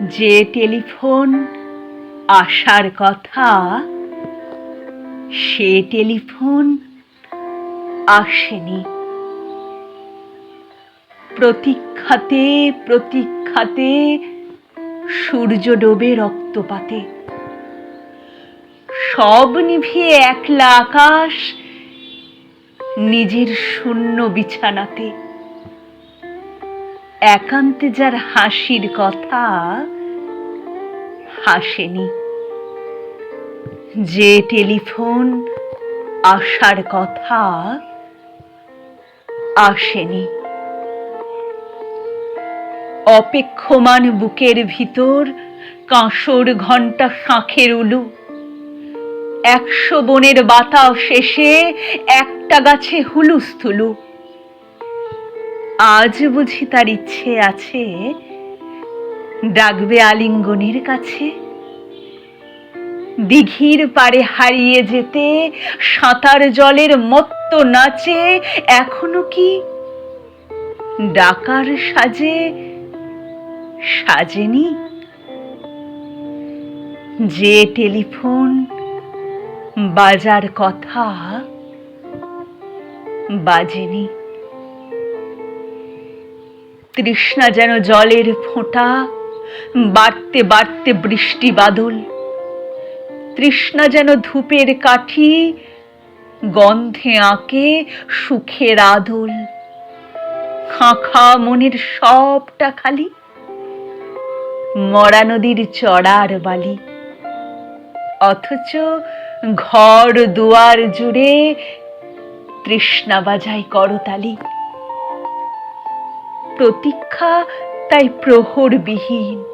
যে টেলিফোন আসার কথা, সে টেলিফোন আসেনি। প্রতীক্ষাতে প্রতীক্ষাতে সূর্য ডোবে রক্তপাতে। সব নিভিয়ে একলা আকাশ, নিজের শূন্য বিছানাতে। একান্তে যার হাসির কথা হাসেনি। যে টেলিফোন আসার কথা আসেনি। অপেক্ষমান বুকের ভিতর কাঁসর ঘণ্টা শাঁখের উলু। একশো বনের বাতাস শেষে একটা গাছে হুলুস্থুলু আজ বুঝি তার ইচ্ছে আছে ডাকবে আলিঙ্গনের কাছে। দিঘির পারে হারিয়ে যেতে, সাঁতার জলের মত্ত নাচে, এখনও কি ডাকার সাজে সাজেনি? যে টেলিফোন, বাজার কথা বাজেনি। তৃষ্ণা যেন জলের ফোঁটা, বাড়তে বাড়তে বৃষ্টি বাদল। তৃষ্ণা যেন ধূপের কাঠি, গন্ধে আঁকে সুখের আদল। খাঁখা মনের সবটা খালি, মরা নদীর চড়ার বালি। অথচ ঘর দুয়ার জুড়ে তৃষ্ণা বাজায় করতালি। প্রতীক্ষা তাই প্রহরবিহীন।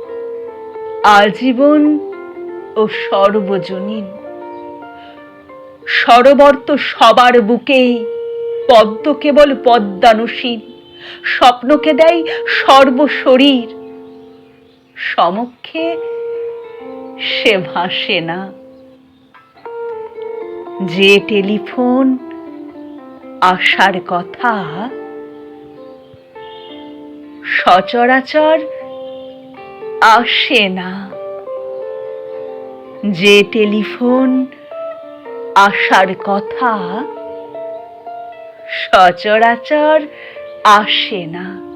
আজীবন ও সর্বজনীন। সরবর্ত সবার বুকেই পদ্ম কেবল পদ্মানুসীন। স্বপ্নকে দেয় সর্বশরীর। সমক্ষে সে ভাসে না। যে টেলিফোন আসার কথা সচরাচর আসে না। যে টেলিফোন আসার কথা সচরাচর আসে না।